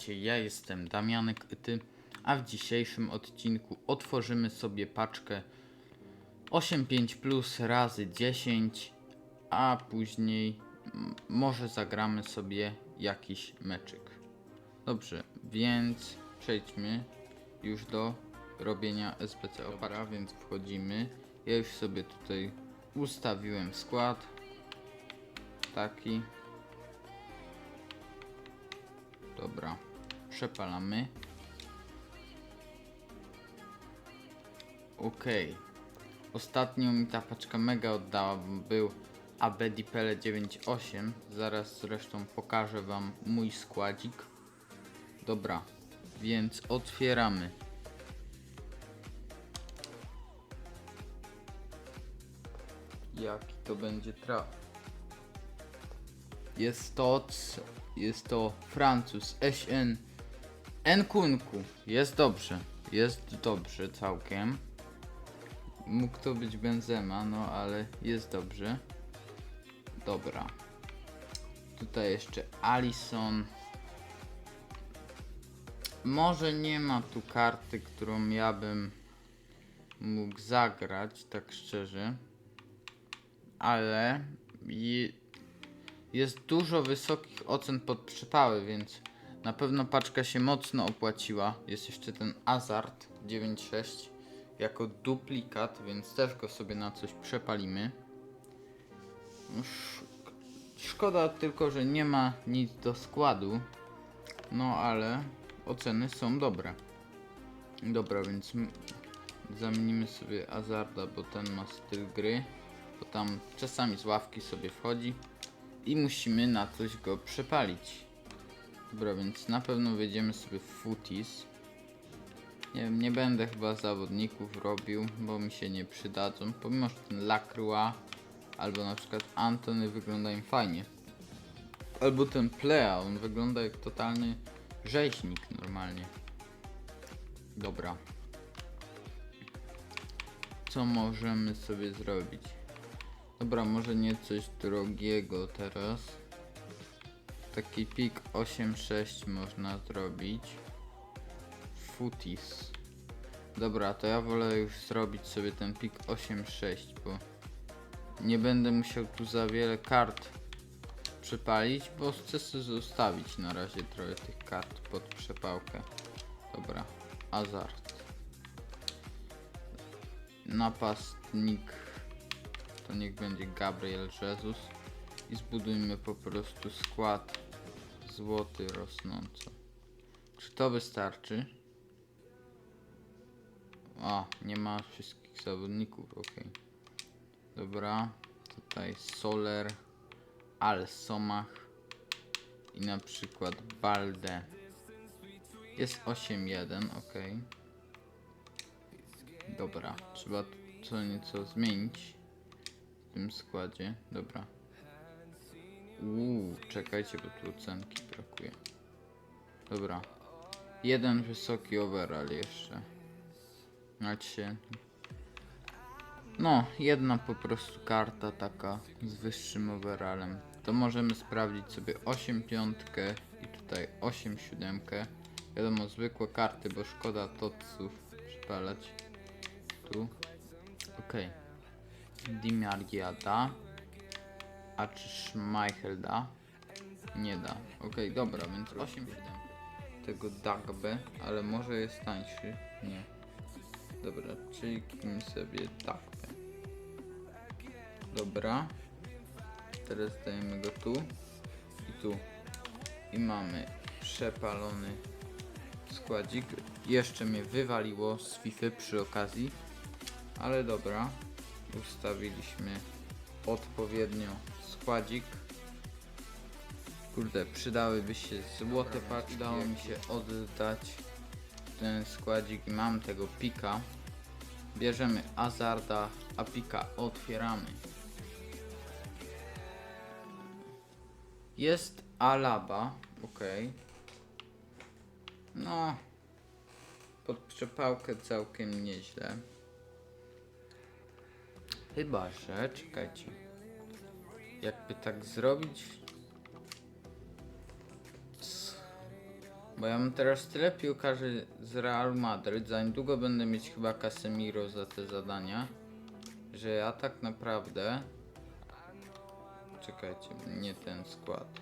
witajcie, ja jestem Damianek Ty, a w dzisiejszym odcinku otworzymy sobie paczkę 8.5 plus razy 10, a później może zagramy sobie jakiś meczyk. Dobrze, więc przejdźmy już do robienia SBC. Dobra, więc wchodzimy. Ja już sobie tutaj ustawiłem skład. Taki. Dobra, przepalamy. Okej. Ostatnio mi ta paczka mega oddała, bo był ABDPL 9.8. Zaraz zresztą pokażę wam mój składzik. Dobra, więc otwieramy. Jaki to będzie traf? Jest to, jest to Francuz SN Nkunku. Jest dobrze, jest dobrze całkiem. Mógł to być Benzema, no ale jest dobrze. Dobra. Tutaj jeszcze Alison. Może nie ma tu karty, którą ja bym mógł zagrać, tak szczerze. Ale je, jest dużo wysokich ocen pod przypały, więc na pewno paczka się mocno opłaciła. Jest jeszcze ten Azart 9.6 jako duplikat, więc też go sobie na coś przepalimy. Sz- Szkoda tylko, że nie ma nic do składu. No ale oceny są dobre. Dobra, więc zamienimy sobie Azarda, bo ten ma styl gry. Bo tam czasami z ławki sobie wchodzi i musimy na coś go przepalić. Dobra, więc na pewno wejdziemy sobie w footies. Nie wiem, nie będę chyba zawodników robił, bo mi się nie przydadzą. Pomimo, że ten Lacroix albo na przykład Antony wyglądają fajnie. Albo ten Plea, on wygląda jak totalny rzeźnik normalnie. Dobra. Co możemy sobie zrobić? Dobra, może nie coś drogiego teraz. Taki pik 8.6 można zrobić. Footies. Dobra, to ja wolę już zrobić sobie ten pik 8.6, bo nie będę musiał tu za wiele kart przepalić, bo chcę sobie zostawić na razie trochę tych kart pod przepałkę. Dobra, Azart. Napastnik to niech będzie Gabriel Jesus i zbudujmy po prostu skład złoty rosnąco. Czy to wystarczy? A, nie ma wszystkich zawodników, ok. Dobra, tutaj Soler, Al Somach i na przykład Balde. Jest 8-1, ok. Dobra, trzeba co nieco zmienić w tym składzie. Dobra. Uuu, czekajcie, bo tu ocenki brakuje. Dobra. Jeden wysoki overall jeszcze. Znaczy. No, jedna po prostu karta taka z wyższym overallem. To możemy sprawdzić sobie 8 piątkę i tutaj 8 siódemkę. Wiadomo, zwykłe karty, bo szkoda toców przypalać. Tu. Okej. Dimiargia da. A czy Schmeichel da? Nie da. Okej, dobra, więc 8,7 tego Dagbe, ale może jest tańszy? Nie. Dobra, czyli kliknijmy sobie Dagbe. Dobra. Teraz dajemy go tu i tu. I mamy przepalony składzik. Jeszcze mnie wywaliło z FIFA przy okazji. Ale dobra. Ustawiliśmy odpowiednio składzik. Kurde, przydałyby się złote paczki. Udało mi się oddać ten składzik i mam tego pika. Bierzemy Azarda, a pika otwieramy. Jest Alaba, ok. No, pod przepałkę całkiem nieźle. Chyba, że czekajcie. Jakby tak zrobić. Bo ja mam teraz tyle piłkarzy z Real Madryt, za niedługo będę mieć chyba Casemiro za te zadania, że ja tak naprawdę... Czekajcie, nie ten skład.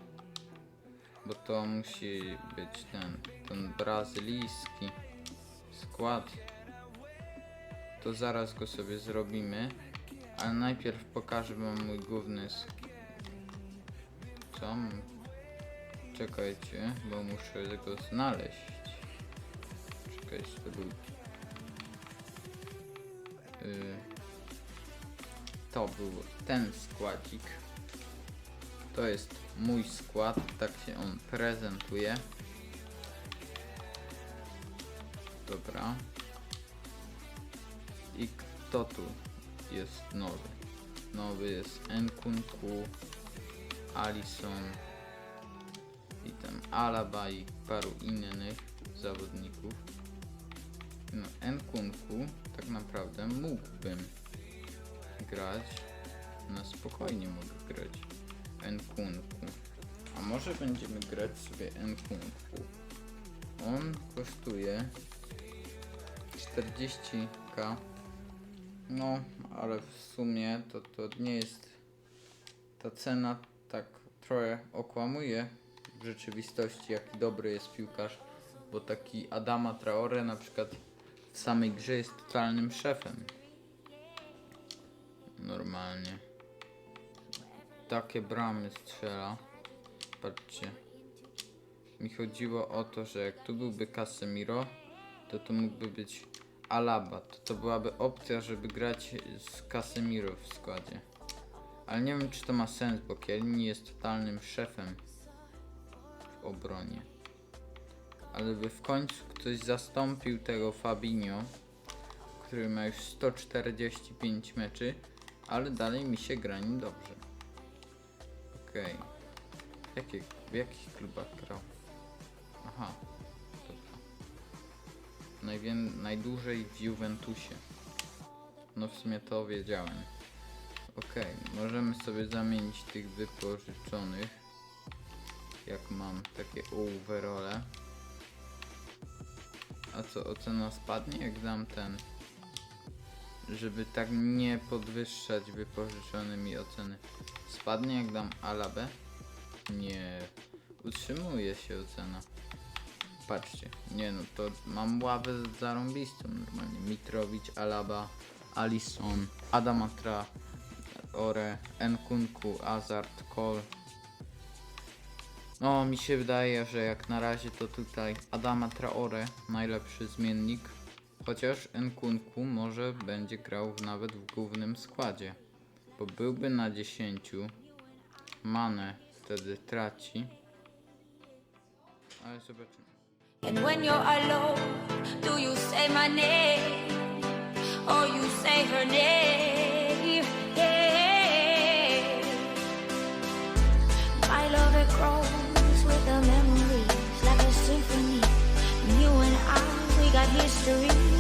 Bo to musi być ten, ten brazylijski skład. To zaraz go sobie zrobimy. Ale najpierw pokażę wam mój główny sk- Co? Czekajcie, bo muszę go znaleźć. Czekajcie, to był... Yy, to był ten składzik. To jest mój skład, tak się on prezentuje. Dobra. I kto tu jest nowy? Nowy jest Nkunku, Alison i tam Alaba i paru innych zawodników. No, Nkunku tak naprawdę mógłbym grać. No spokojnie mogę grać Nkunku. A może będziemy grać sobie Nkunku. On kosztuje 40k. No, ale w sumie to, to nie jest ta cena tak trochę okłamuje w rzeczywistości jaki dobry jest piłkarz, bo taki Adama Traore na przykład w samej grze jest totalnym szefem. Normalnie. Takie bramy strzela. Patrzcie. Mi chodziło o to, że jak tu byłby Casemiro, to to mógłby być Alaba. To, to byłaby opcja, żeby grać z Casemiro w składzie. Ale nie wiem, czy to ma sens, bo Kielini jest totalnym szefem w obronie. Ale by w końcu ktoś zastąpił tego Fabinho, który ma już 145 meczy, ale dalej mi się gra nim dobrze. Okej. Jakie, w jakich klubach grał? Aha, dobra. Najwię, najdłużej w Juventusie. No w sumie to wiedziałem. Okej, możemy sobie zamienić tych wypożyczonych. Jak mam takie overole. A co, ocena spadnie jak dam ten? Żeby tak nie podwyższać wypożyczonymi oceny. Spadnie jak dam Alabę? Nie. Utrzymuje się ocena. Patrzcie, nie no, to mam ławę zarąbistą normalnie. Mitrowicz, Alaba, Alison, Adamatra, Ore, Nkunku, Azard, Kol. No, mi się wydaje, że jak na razie to tutaj Adama Traore, najlepszy zmiennik. Chociaż Nkunku może będzie grał nawet w głównym składzie. Bo byłby na 10. Mane wtedy traci. Ale zobaczymy. And when you're alone, do you say my name or you say her name? A. You and I, we got history.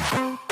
Funky.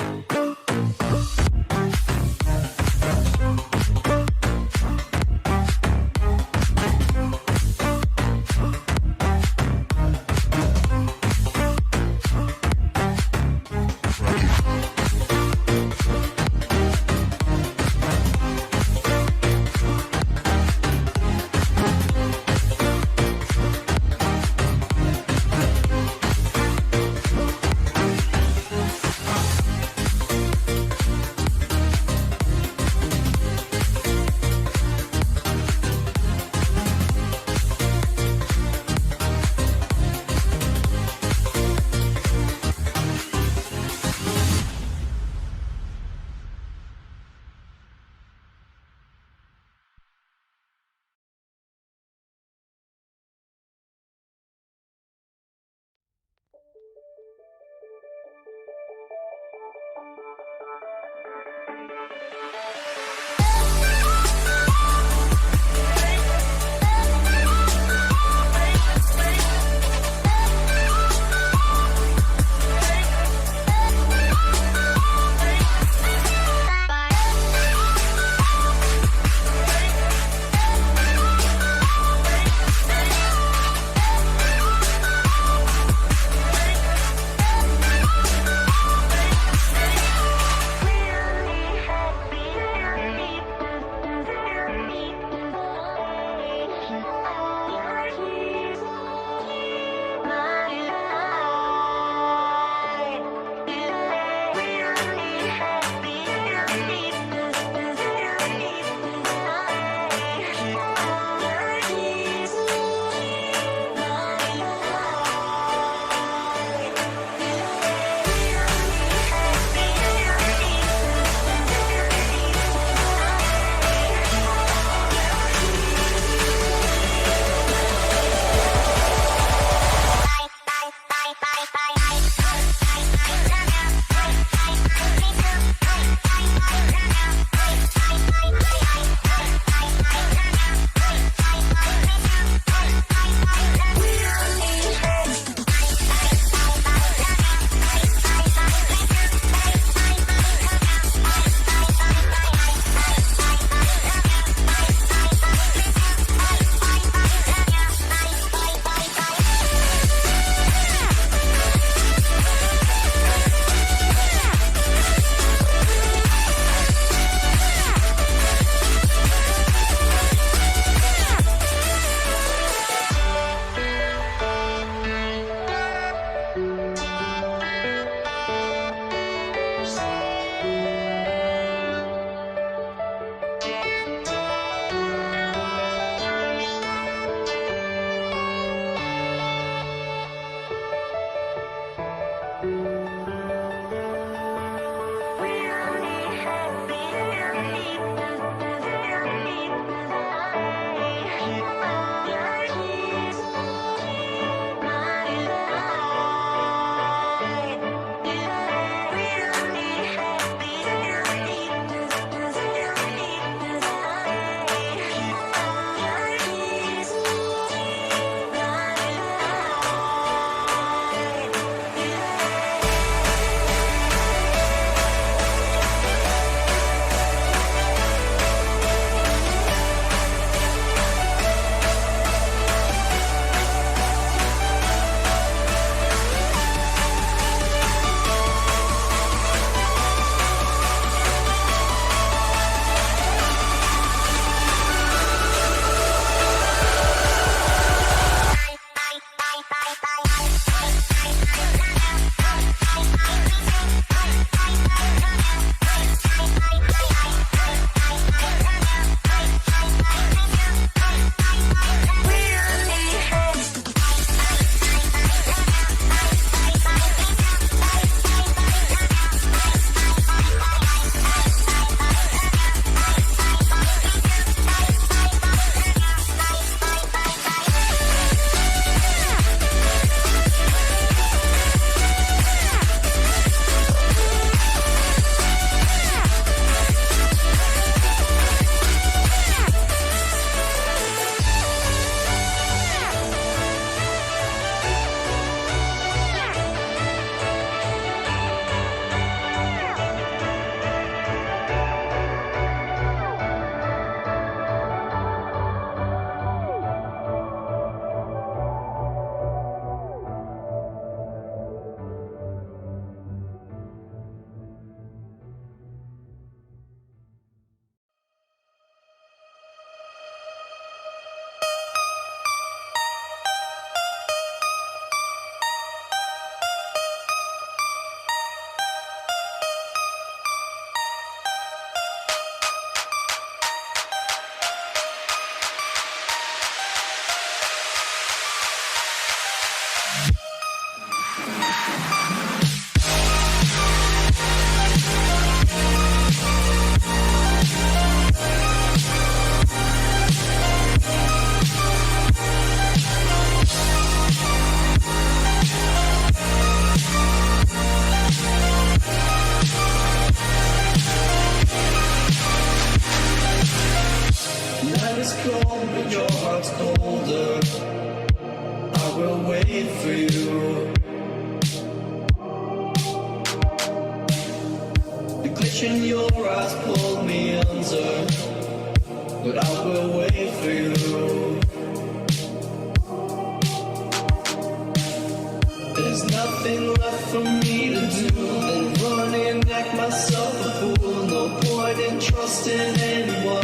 Searching your eyes pulled me under, but I will wait for you. There's nothing left for me to do than running back myself a fool. No point in trusting anyone.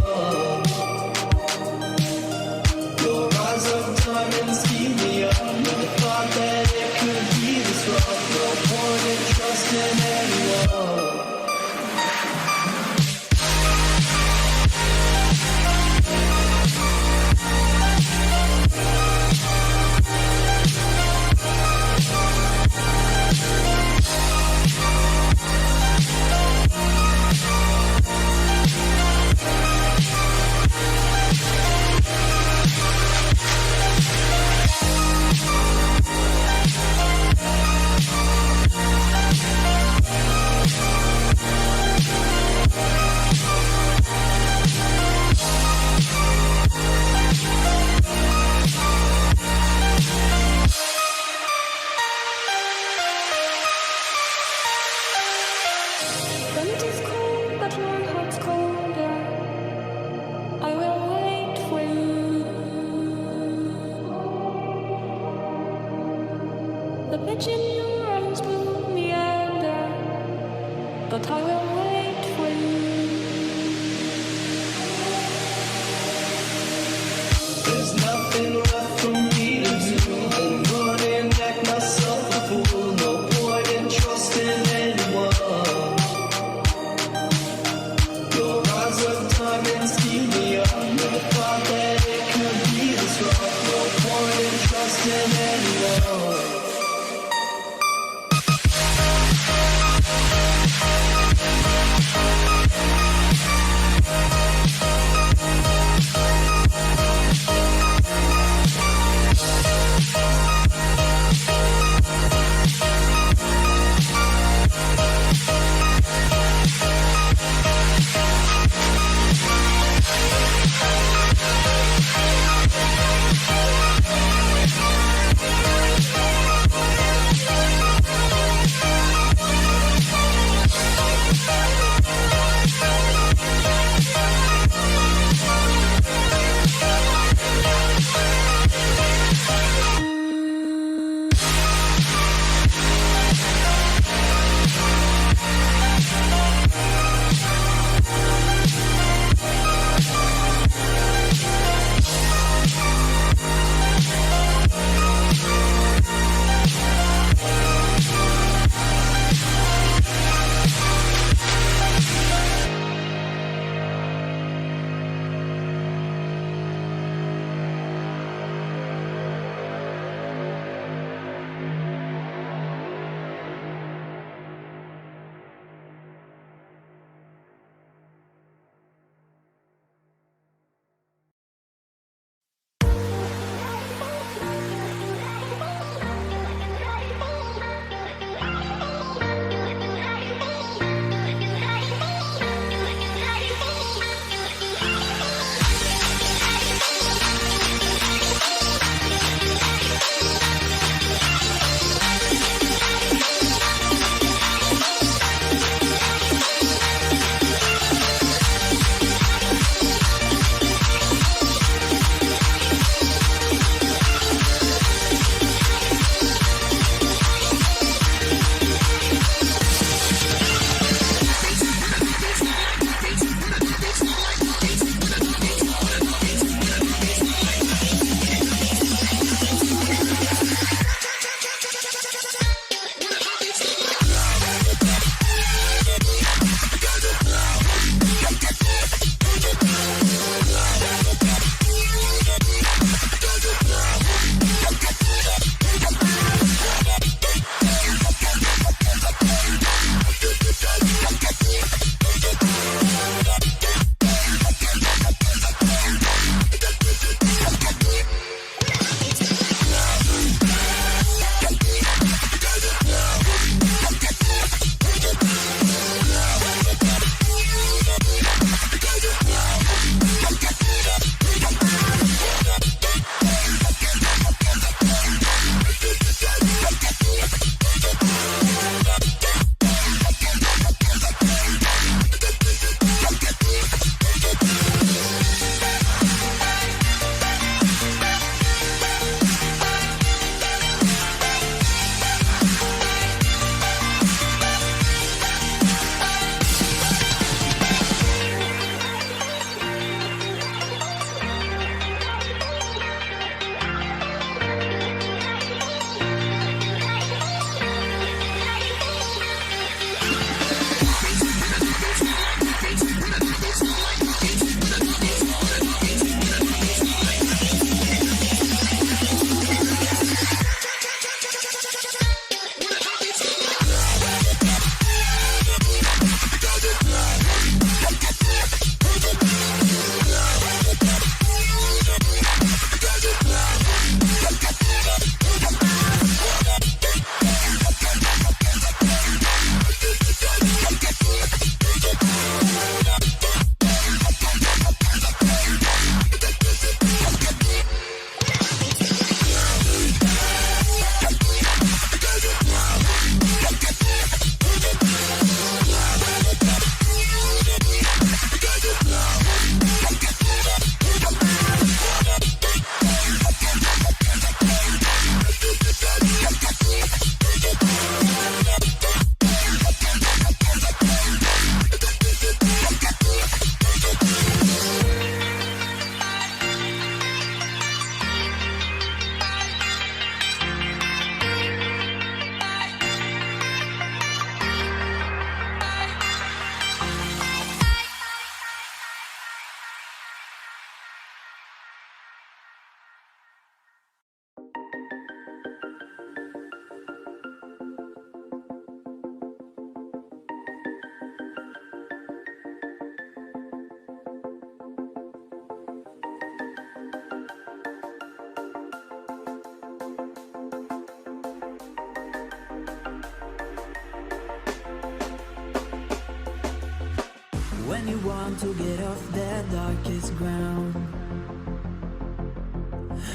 You want to get off the darkest ground.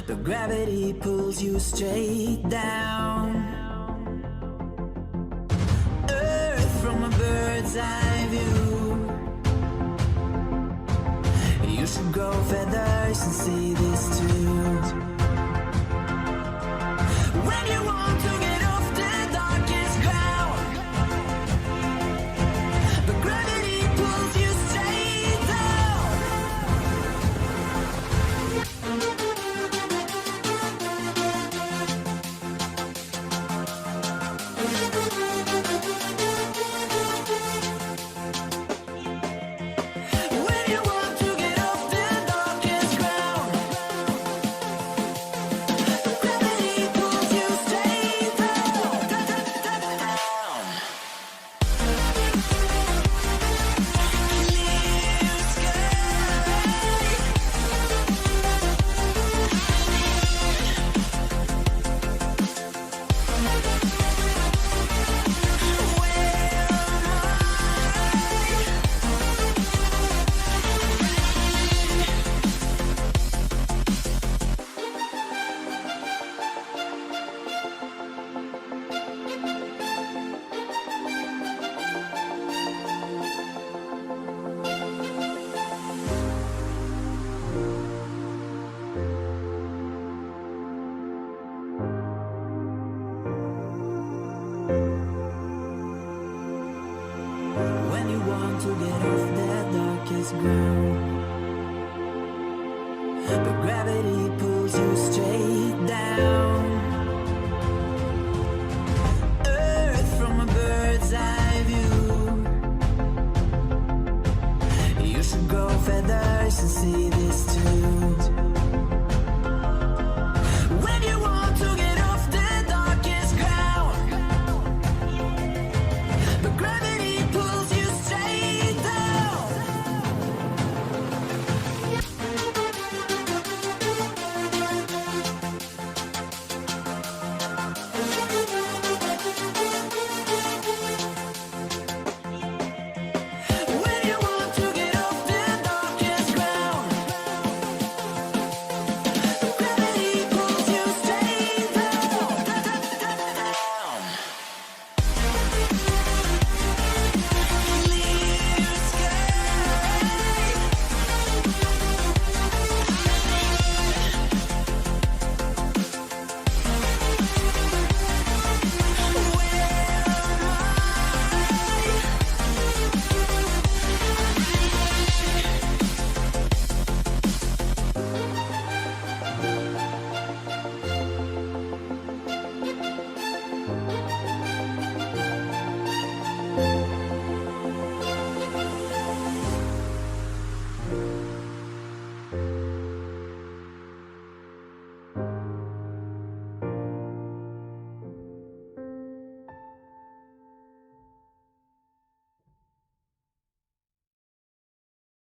But gravity pulls you straight down. Earth from a bird's eye view. You should grow feathers and see this to get off that darkest ground. But gravity pulls you straight down.